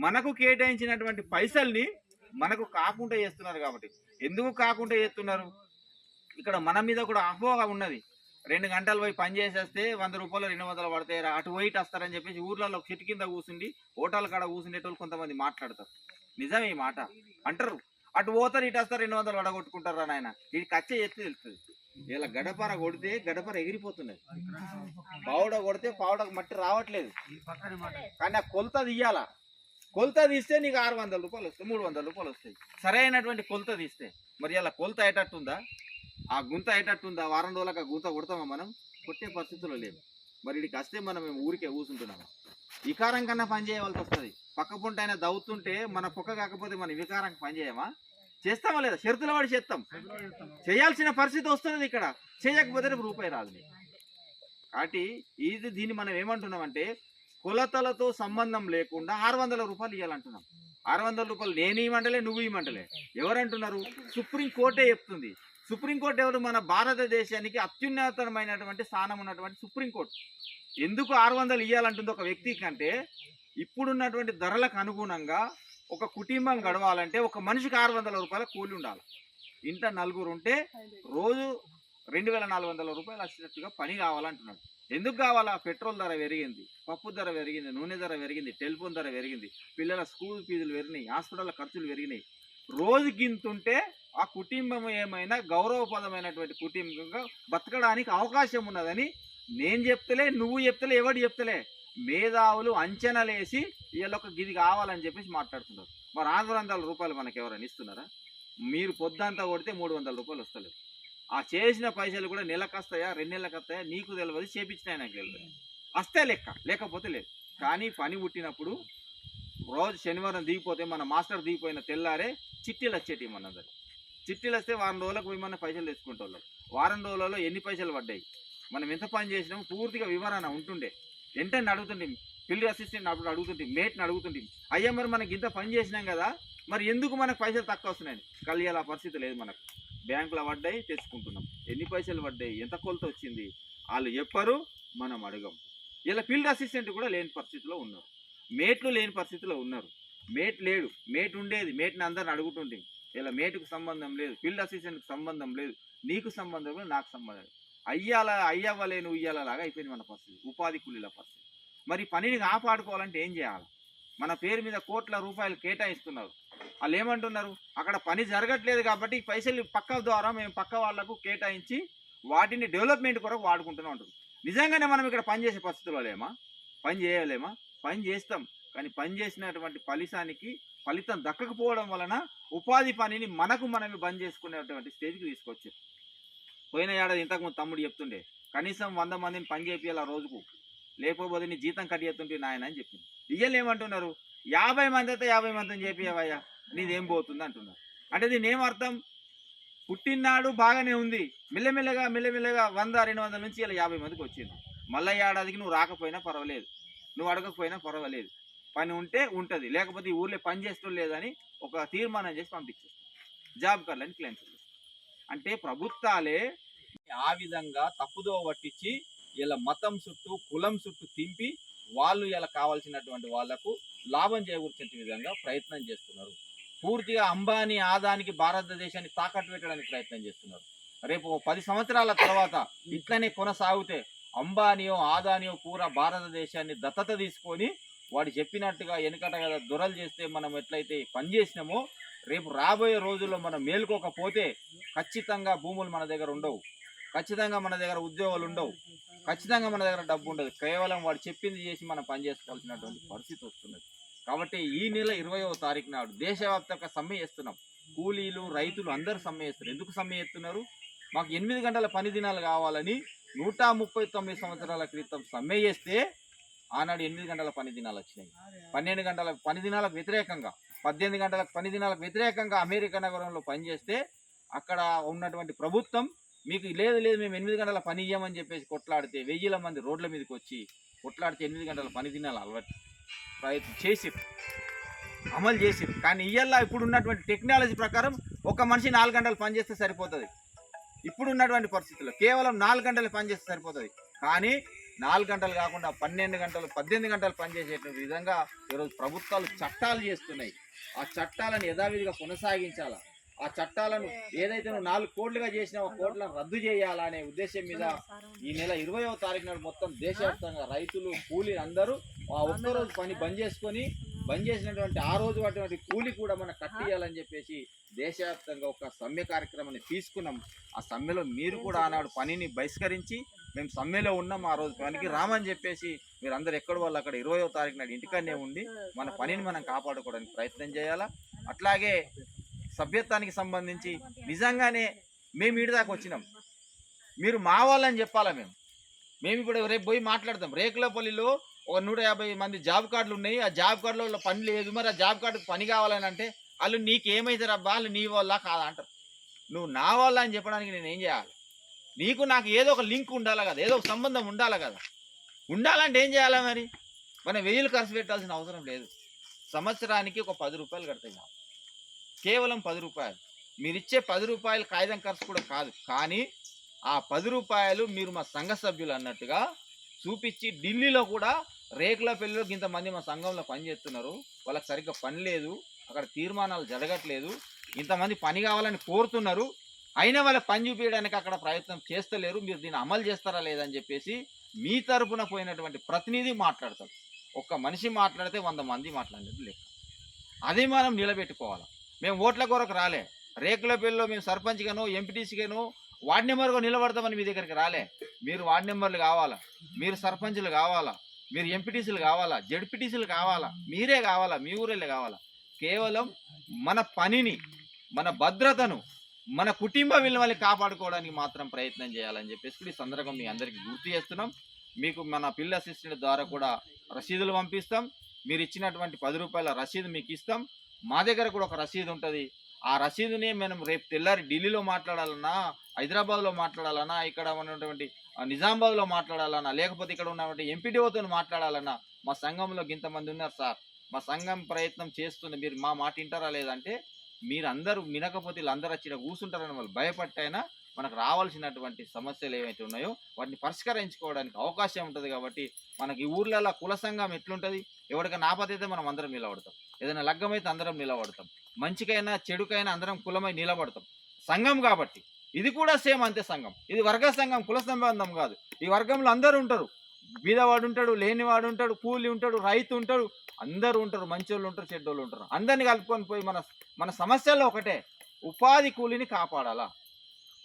మనకు కేటాయించినటువంటి పైసల్ని మనకు కాకుండా చేస్తున్నారు కాబట్టి. ఎందుకు కాకుండా చేస్తున్నారు? ఇక్కడ మన మీద కూడా అపోహ ఉన్నది. రెండు గంటలు పోయి పని చేసేస్తే వంద రూపాయలు రెండు వందలు పడతాయి అటు ఇటు వస్తారని చెప్పేసి ఊర్లలో చెట్టు కింద కూర్చుండి హోటల్ కాడ కూర్చుండేటోళ్ళు కొంతమంది మాట్లాడతారు. నిజమే ఈ మాట. అంటారు. అటు పోతారు ఇటు వస్తారు రెండు వందలు వడగొట్టుకుంటారు నాయన. ఇది కచ్చే ఎత్తి తెలుస్తుంది. ఇలా గడపర కొడితే గడపర ఎగిరిపోతున్నది. పావుడ కొడితే పావుడకు మట్టి రావట్లేదు. కానీ ఆ కొలత తీయాలా? కొలత తీస్తే నీకు ఆరు వందల రూపాయలు వస్తాయి మూడు వందల రూపాయలు వస్తాయి. సరైనటువంటి కొలత తీస్తే. మరి ఇలా కొలత అయ్యేటట్టుందా? ఆ గుంత అయ్యేటట్టుందా? వారం రోజులకు ఆ గుంత కొడతామా మనం? కొట్టే పరిస్థితుల్లో లేము. మరి ఇడికి వస్తే మనం మేము ఊరికే కూర్చుంటున్నాము వికారం కన్నా పని చేయవలసి వస్తుంది. పక్క పుంట అయినా దవ్వుతుంటే మన పొక్క కాకపోతే మనం వికారం పని చేయమా? చేస్తామా లేదా? షరతుల వాడి చేస్తాం. చేయాల్సిన పరిస్థితి వస్తున్నది ఇక్కడ. చేయకపోతే రూపాయి రాదు కాబట్టి ఇది దీన్ని మనం ఏమంటున్నామంటే కొలతలతో సంబంధం లేకుండా ఆరు వందల రూపాయలు ఇవ్వాలంటున్నాం ఆరు వందల రూపాయలు నేను ఇవ్వమంటలే నువ్వు ఇవ్వమంటలే. ఎవరంటున్నారు? సుప్రీం కోర్టే చెప్తుంది. సుప్రీంకోర్టు ఎవరు? మన భారతదేశానికి అత్యున్నతమైనటువంటి స్థానం ఉన్నటువంటి సుప్రీం కోర్టు. ఎందుకు ఆరు వందలు ఇవ్వాలంటుంది ఒక వ్యక్తి కంటే? ఇప్పుడున్నటువంటి ధరలకు అనుగుణంగా ఒక కుటుంబం గడవాలంటే ఒక మనిషికి ఆరు వందల రూపాయల కూలి ఉండాలి. ఇంట నలుగురు ఉంటే రోజు రెండు వేల నాలుగు వందల రూపాయలు వచ్చేటట్టుగా పని కావాలంటున్నాడు. ఎందుకు కావాలా? పెట్రోల్ ధర పెరిగింది పప్పు ధర పెరిగింది నూనె ధర పెరిగింది టెలిఫోన్ ధర పెరిగింది పిల్లల స్కూల్ ఫీజులు పెరిగినాయి హాస్పిటల్ ఖర్చులు పెరిగినాయి. రోజు గింతుంటే ఆ కుటుంబం ఏమైనా గౌరవపదమైనటువంటి కుటుంబంగా బతకడానికి అవకాశం ఉన్నదని నేను చెప్తలే నువ్వు చెప్తలే ఎవడు చెప్తలే. మేధావులు అంచనాలేసి వీళ్ళొక గిది కావాలని చెప్పేసి మాట్లాడుతున్నారు. మరి ఆరు వందల రూపాయలు మనకి ఎవరైనా ఇస్తున్నారా? మీరు పొద్దంతా కొడితే మూడు వందల రూపాయలు వస్తలేదు ఆ చేసిన పైసలు కూడా నెలకు వస్తాయా? రెండు నెలలకు వస్తాయా? నీకు తెలియదు చేపించినాయి నాకు తెలియదు వస్తే లెక్క లేకపోతే లేదు. కానీ పని పుట్టినప్పుడు రోజు శనివారం దిగిపోతే మన మాస్టర్ దిగిపోయిన తెల్లారే చిట్టీలు వచ్చేటి మనందరు చిట్టీలు వస్తే వారం రోజులకు పోయి మన పైసలు తెచ్చుకుంటే వారం రోజులలో ఎన్ని పైసలు పడ్డాయి? మనం ఎంత పని చేసినాము పూర్తిగా వివరణ ఉంటుండే. వెంటనే అడుగుతుండే పిల్లి అసిస్టెంట్ అప్పుడు అడుగుతుంటే మేట్ని అడుగుతుంటే అయ్యా మరి మనకి ఇంత పని చేసినాం కదా మరి ఎందుకు మనకు పైసలు తక్కువ వస్తున్నాయి కలిగేలా పరిస్థితి లేదు మనకు. బ్యాంకులో పడ్డాయి తెచ్చుకుంటున్నాం. ఎన్ని పైసలు పడ్డాయి ఎంత కొలత వచ్చింది? వాళ్ళు చెప్పరు మనం అడగం. ఇలా ఫీల్డ్ అసిస్టెంట్ కూడా లేని పరిస్థితిలో ఉన్నారు. మేట్లు లేని పరిస్థితిలో ఉన్నారు. మేట్ లేడు. మేట్ ఉండేది. మేట్ని అందరిని అడుగుతుంటే ఇలా మేటుకు సంబంధం లేదు ఫీల్డ్ అసిస్టెంట్కి సంబంధం లేదు నీకు సంబంధం లేదు నాకు సంబంధం లేదు. అయ్యాల అయ్యవ్వలేని ఉయ్యాలలాగా అయిపోయింది మన పరిస్థితి. ఉపాధి కూలీల పరిస్థితి. మరి పనిని కాపాడుకోవాలంటే ఏం చేయాలి? మన పేరు మీద కోట్ల రూపాయలు కేటాయిస్తున్నారు. వాళ్ళు ఏమంటున్నారు అక్కడ పని జరగట్లేదు కాబట్టి పైసలు పక్క ద్వారా మేము పక్క వాళ్ళకు కేటాయించి వాటిని డెవలప్మెంట్ కొరకు వాడుకుంటున్నాం అంటారు నిజంగానే మనం ఇక్కడ పని చేసే పరిస్థితుల్లో లేమా? పని చేయలేమా? పని చేస్తాం. కానీ పని చేసినటువంటి ఫలితానికి ఫలితం దక్కకపోవడం వలన ఉపాధి పనిని మనకు మనమే బంద్ చేసుకునేటువంటి స్టేజ్కి తీసుకొచ్చారు. పోయిన ఏడాది ఇంతకుముందు తమ్ముడు చెప్తుండే కనీసం వంద మందిని పని చేపియాల రోజుకు? లేకపోతే నీ జీతం కట్ చేస్తుంటే నాయన అని చెప్పింది ఇయ్యలు ఏమంటున్నారు? యాభై మంది అయితే యాభై మందిని చేపియవయ్యా నీదేం పోతుంది అంటున్నారు అంటే దీని ఏం అర్థం పుట్టినాడు బాగానే ఉంది. మెల్లమెల్లగా మెల్లమెల్లగా వంద రెండు వందల నుంచి ఇలా యాభై మందికి వచ్చింది. మళ్ళీ ఏడాదికి నువ్వు రాకపోయినా పర్వాలేదు. నువ్వు అడగకపోయినా పర్వాలేదు. పని ఉంటే ఉంటుంది. లేకపోతే ఈ ఊర్లో పని చేస్తూ లేదని ఒక తీర్మానం చేసి పంపించేస్తాం. జాబ్ కార్డులని క్లెయిమ్ అంటే ప్రభుత్వాలే ఆ విధంగా తప్పుదో పట్టించి ఇలా మతం చుట్టూ కులం చుట్టూ తింపి వాళ్ళు ఇలా కావాల్సినటువంటి వాళ్ళకు లాభం చేకూర్చే విధంగా ప్రయత్నం చేస్తున్నారు. పూర్తిగా అంబానీ ఆదానికి భారతదేశాన్ని తాకట్టు పెట్టడానికి ప్రయత్నం చేస్తున్నారు. రేపు పది సంవత్సరాల తర్వాత ఇట్లనే కొనసాగితే అంబానీయో ఆదానియో పూరా భారతదేశాన్ని దత్తత తీసుకొని వాడు చెప్పినట్టుగా వెనకట కదా దొరలు చేస్తే మనం ఎట్లయితే పని చేసినామో రేపు రాబోయే రోజుల్లో మనం మేల్కోకపోతే ఖచ్చితంగా భూములు మన దగ్గర ఉండవు. ఖచ్చితంగా మన దగ్గర ఉద్యోగాలు ఉండవు. ఖచ్చితంగా మన దగ్గర డబ్బు ఉండదు. కేవలం వాడు చెప్పింది చేసి మనం పనిచేసుకోవాల్సినటువంటి పరిస్థితి వస్తున్నది. కాబట్టి ఈ నెల ఇరవయో తారీఖు నాడు దేశవ్యాప్తంగా సమ్మె చేస్తున్నాం. కూలీలు రైతులు అందరూ సమ్మె చేస్తున్నారు. ఎందుకు సమ్మె చేస్తున్నారు? మాకు ఎనిమిది గంటల పని దినాలు కావాలని నూట ముప్పై తొమ్మిది సంవత్సరాల క్రితం సమ్మె చేస్తే ఆనాడు ఎనిమిది గంటల పని దినాలు వచ్చినాయి. పన్నెండు గంటల పని దినాలకు వ్యతిరేకంగా పద్దెనిమిది గంటల పని దినాలకు వ్యతిరేకంగా అమెరికా నగరంలో పనిచేస్తే అక్కడ ఉన్నటువంటి ప్రభుత్వం మీకు లేదు లేదు మేము ఎనిమిది గంటల పని ఇయ్యమని చెప్పేసి కొట్లాడితే వెయ్యిల మంది రోడ్ల మీదకి వచ్చి కొట్లాడితే ఎనిమిది గంటల పని దినాలు అలవాటు. ప్రయత్నం చేసి అమలు చేసి కానీ ఇవల్లా ఇప్పుడు ఉన్నటువంటి టెక్నాలజీ ప్రకారం ఒక మనిషి నాలుగు గంటలు పనిచేస్తే సరిపోతుంది. ఇప్పుడు ఉన్నటువంటి పరిస్థితుల్లో కేవలం నాలుగు గంటలు పనిచేస్తే సరిపోతుంది. కానీ నాలుగు గంటలు కాకుండా పన్నెండు గంటలు పద్దెనిమిది గంటలు పనిచేసేటువంటి విధంగా ఈరోజు ప్రభుత్వాలు చట్టాలు చేస్తున్నాయి. ఆ చట్టాలను యథావిధిగా కొనసాగించాలా? ఆ చట్టాలను ఏదైతే నువ్వు నాలుగు కోట్లుగా చేసినా ఆ కోట్లను రద్దు చేయాలా అనే ఉద్దేశం మీద ఈ నెల ఇరవయో తారీఖు నాడు మొత్తం దేశవ్యాప్తంగా రైతులు కూలీలు అందరూ ఆ ఒక్క రోజు పని బంద్ చేసుకొని బంద్ చేసినటువంటి ఆ రోజు అటువంటి కూలి కూడా మనం కట్టియాలని చెప్పేసి దేశవ్యాప్తంగా ఒక సమ్మె కార్యక్రమాన్ని తీసుకున్నాం. ఆ సమ్మెలో మీరు కూడా ఆనాడు పనిని బహిష్కరించి మేము సమ్మెలో ఉన్నాం ఆ రోజు పనికి రామని చెప్పేసి మీరు అందరు ఎక్కడ వాళ్ళు అక్కడ ఇరవయో తారీఖు నాడు ఇంటికనే ఉండి మన పనిని మనం కాపాడుకోవడానికి ప్రయత్నం చేయాలా? అట్లాగే సభ్యత్వానికి సంబంధించి నిజంగానే మేము ఇటు దాకా వచ్చినాం. మీరు మా వాళ్ళని చెప్పాలా మేము? మేము ఇప్పుడు రేపు పోయి మాట్లాడతాం. రేకులపల్లిలో ఒక నూట యాభై మంది జాబ్ కార్డులు ఉన్నాయి. ఆ జాబ్ కార్డులో పని లేదు. మరి ఆ జాబ్ కార్డుకు పని కావాలని అంటే వాళ్ళు నీకేమైతారు అబ్బా వాళ్ళు నీ వల్ల కాదా అంటారు. నువ్వు నా వల్ల అని చెప్పడానికి నేను ఏం చేయాలి? నీకు నాకు ఏదో ఒక లింక్ ఉండాలి కదా. ఏదో ఒక సంబంధం ఉండాలి కదా. ఉండాలంటే ఏం చేయాలా మరి? మనం వెయ్యిలు ఖర్చు పెట్టాల్సిన అవసరం లేదు. సంవత్సరానికి ఒక పది రూపాయలు కడతాయి చాలు. కేవలం పది రూపాయలు. మీరు ఇచ్చే పది రూపాయలు కాగితం ఖర్చు కూడా కాదు. కానీ ఆ పది రూపాయలు మీరు మా సంఘ సభ్యులు అన్నట్టుగా చూపించి ఢిల్లీలో కూడా రేకుల పెళ్ళిలో ఇంతమంది మా సంఘంలో పనిచేస్తున్నారు వాళ్ళకి సరిగ్గా పని లేదు. అక్కడ తీర్మానాలు జరగట్లేదు. ఇంతమంది పని కావాలని కోరుతున్నారు. అయినా వాళ్ళకి పని చూపించడానికి అక్కడ ప్రయత్నం చేస్తలేరు. మీరు దీన్ని అమలు చేస్తారా లేదని చెప్పేసి మీ తరపున పోయినటువంటి ప్రతినిధి మాట్లాడతారు ఒక్క మనిషి మాట్లాడితే వంద మంది మాట్లాడేది లెక్క. అది మనం నిలబెట్టుకోవాలి. మేము ఓట్ల కొరకు రాలే. రేకుల పెళ్ళిలో మేము సర్పంచ్గాను ఎంపీటీసీగాను వార్డ్ నెంబర్గా నిలబడతామని మీ దగ్గరికి రాలే. మీరు వార్డ్ నెంబర్లు కావాలా? మీరు సర్పంచ్లు కావాలా? మీరు ఎంపీటీసీలు కావాలా? జడ్పీటీసీలు కావాలా? మీరే కావాలా? మీ ఊరేళ్ళే కావాలా? కేవలం మన పనిని మన భద్రతను మన కుటుంబ విలువల్ని కాపాడుకోవడానికి మాత్రం ప్రయత్నం చేయాలని చెప్పేసి ఈ సందర్భం మీ అందరికీ గుర్తు చేస్తున్నాం. మీకు మన పిల్ల అసిస్టెంట్ ద్వారా కూడా రసీదులు పంపిస్తాం. మీరు ఇచ్చినటువంటి పది రూపాయల రసీదు మీకు ఇస్తాం. మా దగ్గర కూడా ఒక రసీదు ఉంటుంది. ఆ రసీదుని మనం రేపు తెల్లారి ఢిల్లీలో మాట్లాడాలన్నా హైదరాబాద్లో మాట్లాడాలన్నా ఇక్కడ ఉన్నటువంటి నిజామాబాద్లో మాట్లాడాలన్నా లేకపోతే ఇక్కడ ఉన్నటువంటి ఎంపీడీఓతో మాట్లాడాలన్నా మా సంఘంలో ఇంతమంది ఉన్నారు సార్. మా సంఘం ప్రయత్నం చేస్తుంది మీరు మా మాట వింటారా లేదంటే మీరు అందరూ వినకపోతే వీళ్ళందరూ వచ్చి కూర్చుంటారని వాళ్ళు భయపట్టైనా మనకు రావాల్సినటువంటి సమస్యలు ఏవైతే ఉన్నాయో వాటిని పరిష్కరించుకోవడానికి అవకాశం ఉంటుంది కాబట్టి మనకి ఊర్లలో కుల సంఘం ఎట్లుంటుంది? ఎవరికైనా ఆపద అయితే మనం అందరం నిలబడతాం. ఏదైనా లగ్గమైతే అందరం నిలబడతాం. మంచికైనా చెడుకైనా అందరం కులమై నిలబడతాం. సంఘం కాబట్టి. ఇది కూడా సేమ్ అంతే సంఘం. ఇది వర్గ సంఘం కుల సంబంధం కాదు. ఈ వర్గంలో అందరూ ఉంటారు. బీదవాడు ఉంటాడు లేనివాడు ఉంటాడు కూలి ఉంటాడు రైతు ఉంటాడు. అందరూ ఉంటారు మంచోళ్ళు ఉంటారు చెడ్డోళ్ళు ఉంటారు. అందరిని కలుపుకొని పోయి మన మన సమస్యల్లో ఒకటే. ఉపాధి కూలిని కాపాడాలా?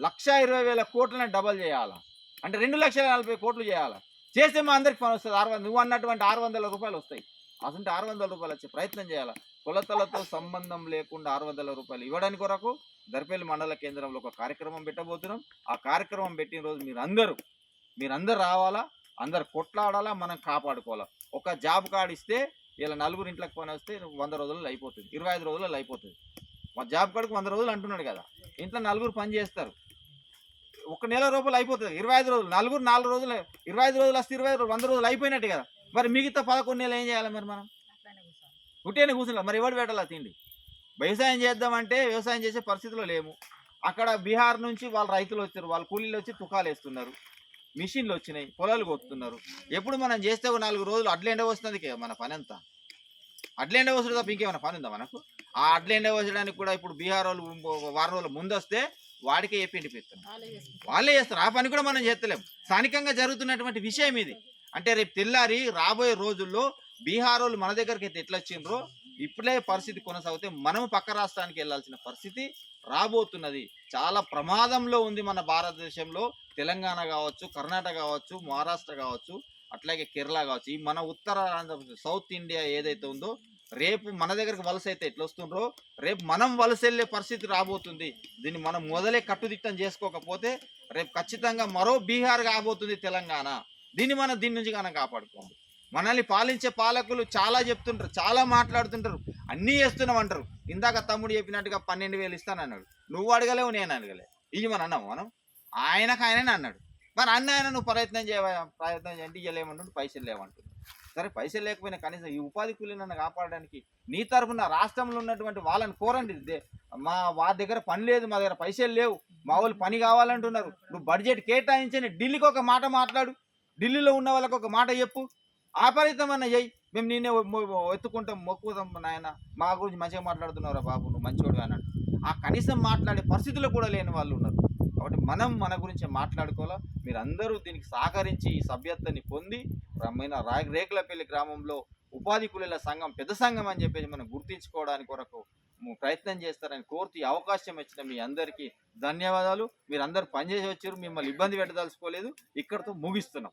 లక్ష ఇరవై వేల కోట్లను డబల్ చేయాలా? అంటే రెండు లక్షల నలభై కోట్లు చేయాలా? చేస్తే మా అందరికి పని వస్తుంది. ఆరు వందలు నువ్వు అన్నటువంటి ఆరు వందల రూపాయలు వస్తాయి. అసలు ఆరు వందల రూపాయలు వచ్చే ప్రయత్నం చేయాలా? కొలతలతో సంబంధం లేకుండా ఆరు వందల రూపాయలు ఇవ్వడానికి కొరకు దర్పల్లి మండల కేంద్రంలో ఒక కార్యక్రమం పెట్టబోతున్నాం. ఆ కార్యక్రమం పెట్టిన రోజు మీరు అందరూ మీరందరూ రావాలా? అందరు కొట్లాడాలా? మనం కాపాడుకోవాలా? ఒక జాబ్ కార్డు ఇస్తే ఇలా నలుగురు ఇంట్లోకి పని వస్తే వంద రోజుల్లో అయిపోతుంది. ఇరవై ఐదు రోజుల్లో అయిపోతుంది. మా జాబ్ కార్డుకు వంద రోజులు అంటున్నాడు కదా. ఇంట్లో నలుగురు పని చేస్తారు. ఒక నెల రూపాయలు అయిపోతుంది. ఇరవై ఐదు రోజులు నలుగురు నాలుగు రోజులు ఇరవై ఐదు రోజులు వస్తే ఇరవై వంద రోజులు అయిపోయినట్టు కదా. మరి మిగతా పదకొండు నెలలు ఏం చేయాలి మరి మనం? ఉట్టినే కూర్చుంటాం. మరి ఎవడు పెట్టాలా తిండి? వ్యవసాయం చేద్దామంటే వ్యవసాయం చేసే పరిస్థితిలో లేము. అక్కడ బీహార్ నుంచి వాళ్ళ రైతులు వచ్చారు. వాళ్ళ కూలీలు వచ్చి తుకాలు వేస్తున్నారు. మిషన్లు వచ్చినాయి. పొలాలు కొట్టుతున్నారు. ఎప్పుడు మనం చేస్తే ఒక నాలుగు రోజులు అడ్లు ఎండ వస్తుంది మన పని అంతా. అడ్లు ఎండ వస్తుంది తప్ప ఇంకేమైనా పని ఉందా మనకు? ఆ అడ్లు ఎండ వచ్చడానికి కూడా ఇప్పుడు బీహార్ వాళ్ళు వారం రోజుల ముందు వస్తే వాడికే చెప్పి ఎండిపోతున్నారు వాళ్ళే చేస్తారు. ఆ పని కూడా మనం చేస్తలేం. స్థానికంగా జరుగుతున్నటువంటి విషయం ఇది. అంటే రేపు తెల్లారి రాబోయే రోజుల్లో బీహార్ వాళ్ళు మన దగ్గరికి అయితే ఎట్లా వచ్చిండ్రో ఇప్పుడే పరిస్థితి కొనసాగితే మనం పక్క రాష్ట్రానికి వెళ్ళాల్సిన పరిస్థితి రాబోతున్నది. చాలా ప్రమాదంలో ఉంది మన భారతదేశంలో. తెలంగాణ కావచ్చు కర్ణాటక కావచ్చు మహారాష్ట్ర కావచ్చు అట్లాగే కేరళ కావచ్చు. ఈ మన ఉత్తర సౌత్ ఇండియా ఏదైతే ఉందో రేపు మన దగ్గరికి వలస అయితే ఎట్లా వస్తుండ్రో రేపు మనం వలస వెళ్ళే పరిస్థితి రాబోతుంది. దీన్ని మనం మొదలే కట్టుదిట్టం చేసుకోకపోతే రేపు ఖచ్చితంగా మరో బీహార్ కాబోతుంది తెలంగాణ. దీన్ని మనం దీని నుంచి మనం కాపాడుకోండి మనల్ని పాలించే పాలకులు చాలా చెప్తుంటారు చాలా మాట్లాడుతుంటారు. అన్నీ చేస్తున్నాం అంటారు. ఇందాక తమ్ముడు చెప్పినట్టుగా పన్నెండు వేలు ఇస్తానన్నాడు. నువ్వు అడగలేవు నేను అడగలే. ఇది మన అన్నాము మనం. ఆయనకు ఆయననే అన్నాడు. మరి అన్న ఆయన నువ్వు ప్రయత్నం చేయ ప్రయత్నం చేయండి ఇవ్వలేమంటుంటే పైసలు లేవంటుంది సరే పైసలు లేకపోయినా కనీసం ఈ ఉపాధి కూలీలను కాపాడడానికి నీ తరఫున రాష్ట్రంలో ఉన్నటువంటి వాళ్ళని కోరండి. దే- మా వారి దగ్గర పని లేదు మా దగ్గర పైసలు లేవు. మా వాళ్ళు పని కావాలంటున్నారు. నువ్వు బడ్జెట్ కేటాయించని ఢిల్లీకి ఒక మాట మాట్లాడు. ఢిల్లీలో ఉన్న వాళ్ళకి ఒక మాట చెప్పు. ఆపరితమన్న చెయ్యి మేము నిన్నే ఎత్తుకుంటాం మొక్కుతాం నాయన. మా గురించి మంచిగా మాట్లాడుతున్నారా బాబు నువ్వు మంచివాడు అన్నాడు. ఆ కనీసం మాట్లాడే పరిస్థితులు కూడా లేని వాళ్ళు ఉన్నారు. కాబట్టి మనం మన గురించి మాట్లాడుకోవాలా. మీరు అందరూ దీనికి సహకరించి ఈ సభ్యత్వాన్ని పొంది రమ్మైన రా రేకులపల్లి గ్రామంలో ఉపాధి కూలీల సంఘం పెద్ద సంఘం అని చెప్పేసి మనం గుర్తించుకోవడానికి కొరకు ప్రయత్నం చేస్తారని కోరుతూ ఈ అవకాశం ఇచ్చిన మీ అందరికీ ధన్యవాదాలు. మీరు అందరు పనిచేసి వచ్చారు మిమ్మల్ని ఇబ్బంది పెట్టదలుచుకోలేదు. ఇక్కడతో ముగిస్తున్నాం.